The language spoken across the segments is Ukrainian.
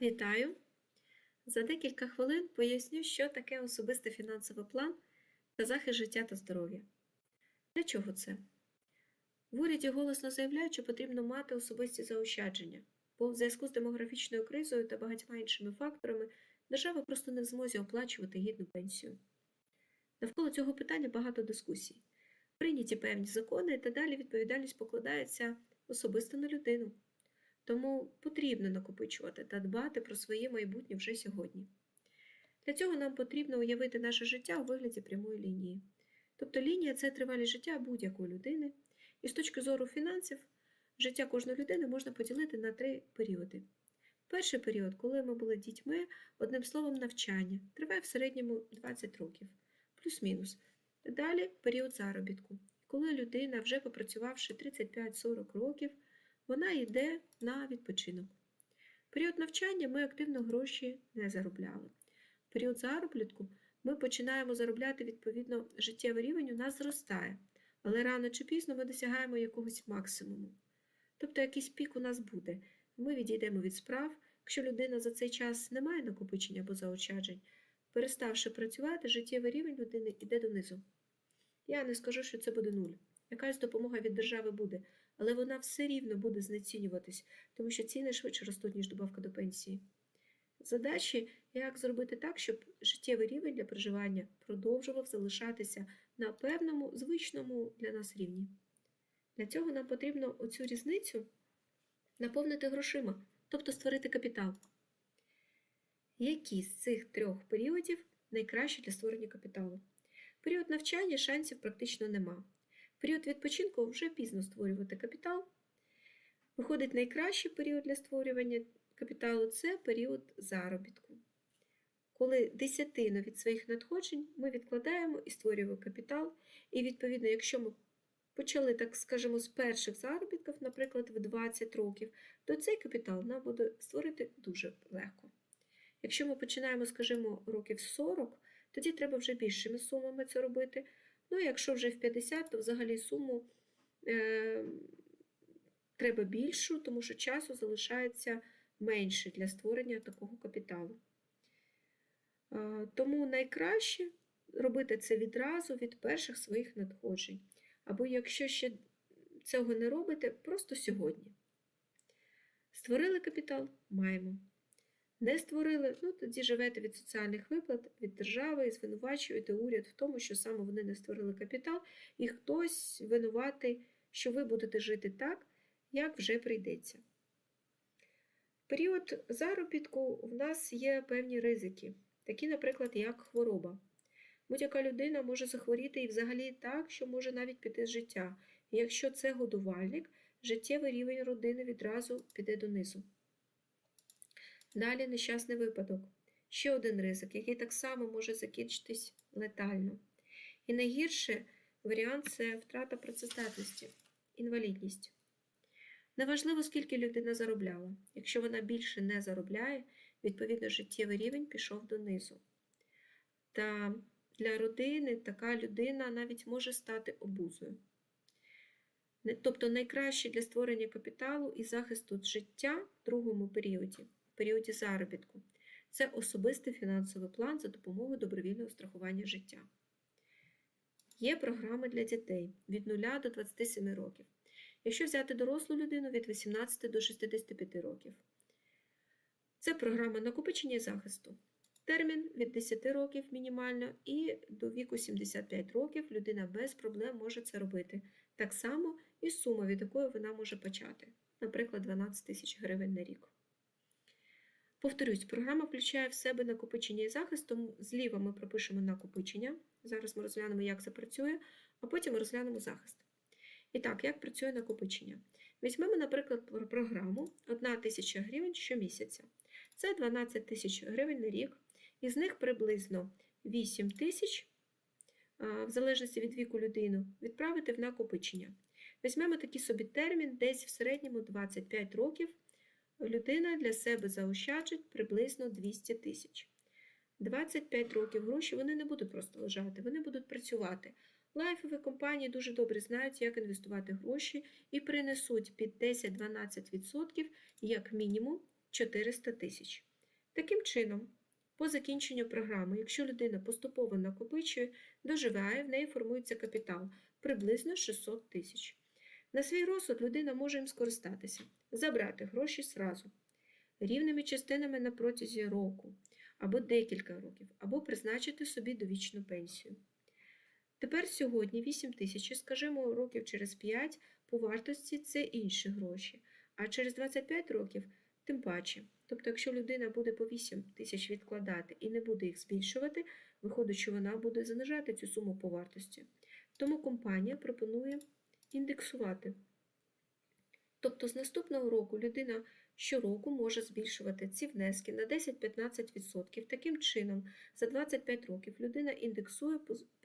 Вітаю! За декілька хвилин поясню, що таке особистий фінансовий план та захист життя та здоров'я. Для чого це? В уряді голосно заявляють, що потрібно мати особисті заощадження, бо в зв'язку з демографічною кризою та багатьма іншими факторами держава просто не в змозі оплачувати гідну пенсію. Навколо цього питання багато дискусій. Прийняті певні закони та далі відповідальність покладається особисто на людину. Тому потрібно накопичувати та дбати про своє майбутнє вже сьогодні. Для цього нам потрібно уявити наше життя у вигляді прямої лінії. Тобто лінія це тривалість життя будь-якої людини, і з точки зору фінансів, життя кожної людини можна поділити на три періоди. Перший період, коли ми були дітьми, одним словом, навчання, триває в середньому 20 років, плюс-мінус. Далі період заробітку, коли людина, вже попрацювавши 35-40 років, вона йде на відпочинок. В період навчання ми активно гроші не заробляли. В період заробітку ми починаємо заробляти, відповідно, життєвий рівень у нас зростає, але рано чи пізно ми досягаємо якогось максимуму. Тобто якийсь пік у нас буде. Ми відійдемо від справ, якщо людина за цей час не має накопичення або заощаджень, переставши працювати, життєвий рівень людини йде донизу. Я не скажу, що це буде нуль. Якась допомога від держави буде, але вона все рівно буде знецінюватись, тому що ціни швидше ростуть, ніж добавка до пенсії. Задачі, як зробити так, щоб життєвий рівень для проживання продовжував залишатися на певному звичному для нас рівні. Для цього нам потрібно оцю різницю наповнити грошима, тобто створити капітал. Які з цих трьох періодів найкращі для створення капіталу? Період навчання шансів практично нема. Період відпочинку вже пізно створювати капітал. Виходить, найкращий період для створювання капіталу це період заробітку. Коли десятину від своїх надходжень ми відкладаємо і створюємо капітал, і, відповідно, якщо ми почали, так скажемо, з перших заробітків, наприклад, в 20 років, то цей капітал нам буде створити дуже легко. Якщо ми починаємо, скажімо, років 40, тоді треба вже більшими сумами це робити. Ну, якщо вже в 50, то взагалі суму е, треба більшу, тому що часу залишається менше для створення такого капіталу. Е, тому найкраще робити це відразу від перших своїх надходжень. Або якщо ще цього не робите, просто сьогодні. Створили капітал маємо. Не створили, ну тоді живете від соціальних виплат, від держави і звинувачуєте уряд в тому, що саме вони не створили капітал, і хтось винуватий, що ви будете жити так, як вже прийдеться. В період заробітку в нас є певні ризики, такі, наприклад, як хвороба. Будь-яка людина може захворіти і взагалі так, що може навіть піти з життя. І якщо це годувальник, життєвий рівень родини відразу піде донизу. Далі нещасний випадок. Ще один ризик, який так само може закінчитись летально. І найгірший варіант це втрата працездатності, інвалідність. Неважливо, скільки людина заробляла. Якщо вона більше не заробляє, відповідно, життєвий рівень пішов донизу. Та для родини така людина навіть може стати обузою. Тобто найкраще для створення капіталу і захисту життя в другому періоді періоді заробітку. Це особистий фінансовий план за допомогою добровільного страхування життя. Є програми для дітей від 0 до 27 років. Якщо взяти дорослу людину від 18 до 65 років. Це програма накопичення і захисту. Термін від 10 років мінімально і до віку 75 років людина без проблем може це робити. Так само і сума, від якої вона може почати, наприклад, 12 тисяч гривень на рік. Повторюсь, програма включає в себе накопичення і захист, тому зліва ми пропишемо накопичення. Зараз ми розглянемо, як це працює, а потім розглянемо захист. І так, як працює накопичення? Візьмемо, наприклад, програму 1 тисяча гривень щомісяця. Це 12 тисяч гривень на рік, із них приблизно 8 тисяч, в залежності від віку людини, відправити в накопичення. Візьмемо такий собі термін, десь в середньому 25 років людина для себе заощаджить приблизно 200 тисяч. 25 років гроші вони не будуть просто лежати, вони будуть працювати. Лайфові компанії дуже добре знають, як інвестувати гроші і принесуть під 10-12% як мінімум 400 тисяч. Таким чином, по закінченню програми, якщо людина поступово накопичує, доживає, в неї формується капітал приблизно 600 тисяч. На свій розсуд людина може їм скористатися, забрати гроші зразу, рівними частинами на протязі року або декілька років, або призначити собі довічну пенсію. Тепер сьогодні 8 тисяч, скажімо, років через 5 по вартості це інші гроші, а через 25 років тим паче. Тобто, якщо людина буде по 8 тисяч відкладати і не буде їх збільшувати, виходить, що вона буде занижати цю суму по вартості. Тому компанія пропонує індексувати. Тобто з наступного року людина щороку може збільшувати ці внески на 10-15%. Таким чином, за 25 років людина індексує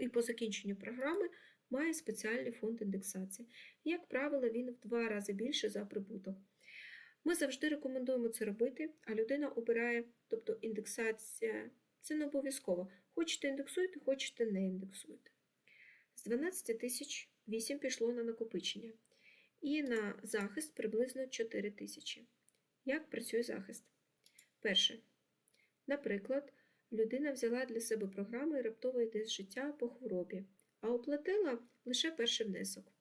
і по закінченню програми має спеціальний фонд індексації. Як правило, він в два рази більше за прибуток. Ми завжди рекомендуємо це робити, а людина обирає, тобто індексація це не обов'язково. Хочете індексуйте, хочете не індексуйте. З 12 тисяч 8 пішло на накопичення і на захист приблизно 4 тисячі. Як працює захист? Перше. Наприклад, людина взяла для себе раптово йде з життя по хворобі, а оплатила лише перший внесок.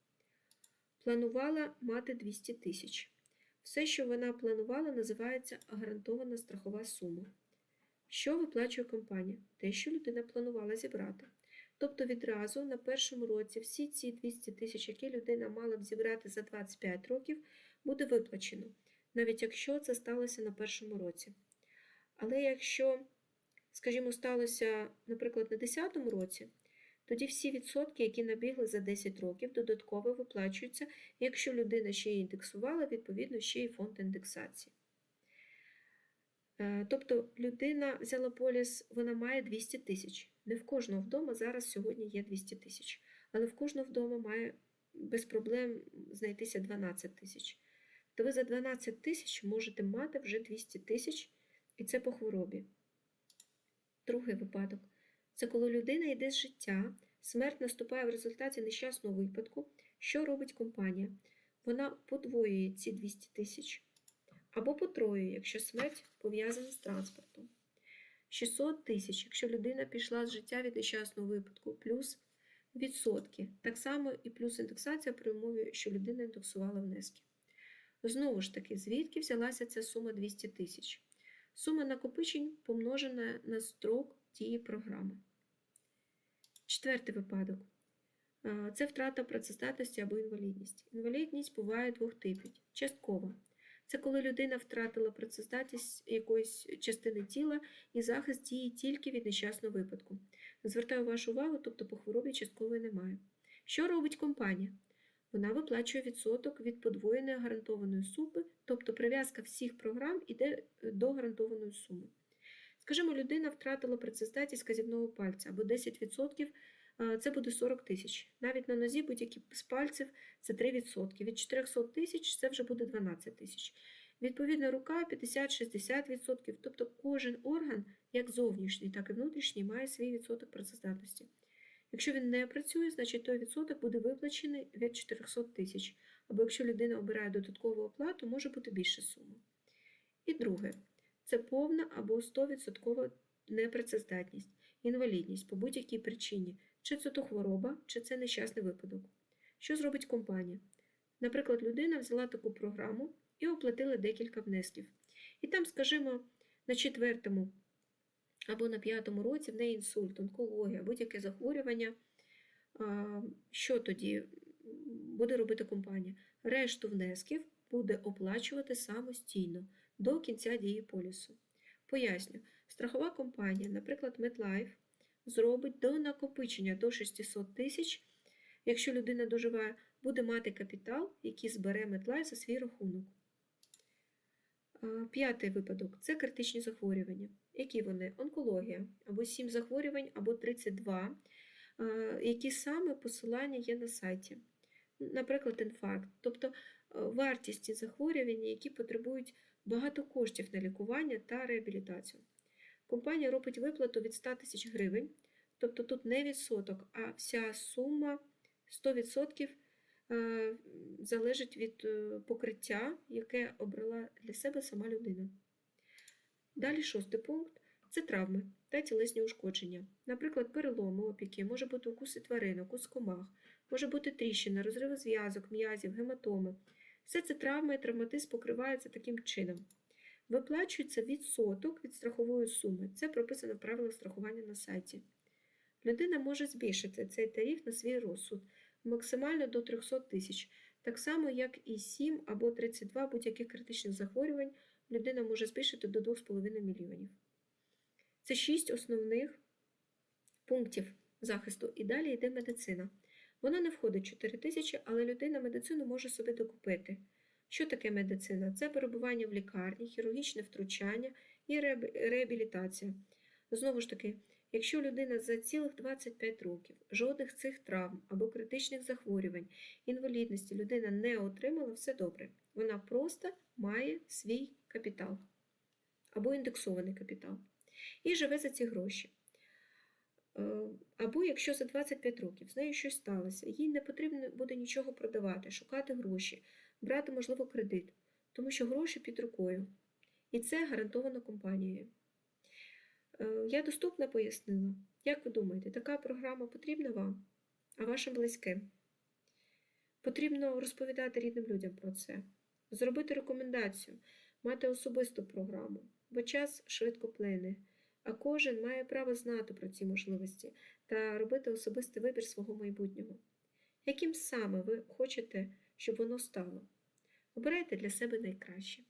Планувала мати 200 тисяч. Все, що вона планувала, називається гарантована страхова сума. Що виплачує компанія? Те, що людина планувала зібрати. Тобто відразу на першому році всі ці 200 тисяч, які людина мала б зібрати за 25 років, буде виплачено, навіть якщо це сталося на першому році. Але якщо, скажімо, сталося, наприклад, на 10 році, тоді всі відсотки, які набігли за 10 років, додатково виплачуються, якщо людина ще й індексувала, відповідно, ще й фонд індексації. Е, тобто людина взяла поліс, вона має 200 тисяч. Не в кожного вдома зараз сьогодні є 200 тисяч, але в кожного вдома має без проблем знайтися 12 тисяч. То ви за 12 тисяч можете мати вже 200 тисяч, і це по хворобі. Другий випадок це коли людина йде з життя, смерть наступає в результаті нещасного випадку. Що робить компанія? Вона подвоює ці 200 тисяч або потроює, якщо смерть пов'язана з транспортом. 600 тисяч, якщо людина пішла з життя від нещасного випадку, плюс відсотки. Так само і плюс індексація при умові, що людина індексувала внески. Знову ж таки, звідки взялася ця сума 200 тисяч? Сума накопичень помножена на строк дії програми. Четвертий випадок це втрата працездатності або інвалідність. Інвалідність буває двох типів: часткова. Це коли людина втратила працездатність якоїсь частини тіла і захист діє тільки від нещасного випадку. Звертаю вашу увагу, тобто по хворобі часткової немає. Що робить компанія? Вона виплачує відсоток від подвоєної гарантованої суми, тобто прив'язка всіх програм йде е, до гарантованої суми. Скажімо, людина втратила працездатність казівного пальця або 10%, це буде 40 тисяч. Навіть на нозі будь-які з пальців це 3%. Від 400 тисяч це вже буде 12 тисяч. Відповідно, рука 50-60%. Тобто кожен орган, як зовнішній, так і внутрішній, має свій відсоток працездатності. Якщо він не працює, значить той відсоток буде виплачений від 400 тисяч. Або якщо людина обирає додаткову оплату, може бути більша сума. І друге, це повна або 100% непрацездатність, інвалідність по будь-якій причині, чи це то хвороба, чи це нещасний випадок. Що зробить компанія? Наприклад, людина взяла таку програму і оплатила декілька внесків. І там, скажімо, на четвертому або на п'ятому році в неї інсульт, онкологія, будь-яке захворювання. Що тоді буде робити компанія? Решту внесків буде оплачувати самостійно до кінця дії полісу. Поясню, страхова компанія, наприклад, MetLife, зробить до накопичення до 600 тисяч, якщо людина доживає, буде мати капітал, який збере MetLife за свій рахунок. П'ятий випадок це критичні захворювання. Які вони? Онкологія, або 7 захворювань, або 32, які саме посилання є на сайті. Наприклад, інфаркт. Тобто вартість захворювання, які потребують багато коштів на лікування та реабілітацію. Компанія робить виплату від 100 тисяч гривень, тобто тут не відсоток, а вся сума 100% е, залежить від е, покриття, яке обрала для себе сама людина. Далі шостий пункт це травми та тілесні ушкодження. Наприклад, переломи, опіки, може бути укуси тварин, укус комах, може бути тріщина, розриви зв'язок, м'язів, гематоми. Все це травми і травматизм покриваються таким чином. Виплачується відсоток від страхової суми. Це прописано в правилах страхування на сайті. Людина може збільшити цей тариф на свій розсуд максимально до 300 тисяч, так само, як і 7 або 32 будь-яких критичних захворювань людина може збільшити до 2,5 мільйонів. Це 6 основних пунктів захисту. І далі йде медицина. Вона не входить в 4 тисячі, але людина медицину може собі докупити. Що таке медицина? Це перебування в лікарні, хірургічне втручання і реабілітація. Знову ж таки, якщо людина за цілих 25 років жодних цих травм або критичних захворювань, інвалідності людина не отримала, все добре. Вона просто має свій капітал або індексований капітал і живе за ці гроші. Е, Або якщо за 25 років з нею щось сталося, їй не потрібно буде нічого продавати, шукати гроші, брати, можливо, кредит, тому що гроші під рукою. І це гарантовано компанією. Е, Я доступно пояснила. Як ви думаєте, така програма потрібна вам, а вашим близьким? Потрібно розповідати рідним людям про це, зробити рекомендацію, мати особисту програму, бо час швидко плине, а кожен має право знати про ці можливості та робити особистий вибір свого майбутнього. Яким саме ви хочете, щоб воно стало? Обирайте для себе найкраще.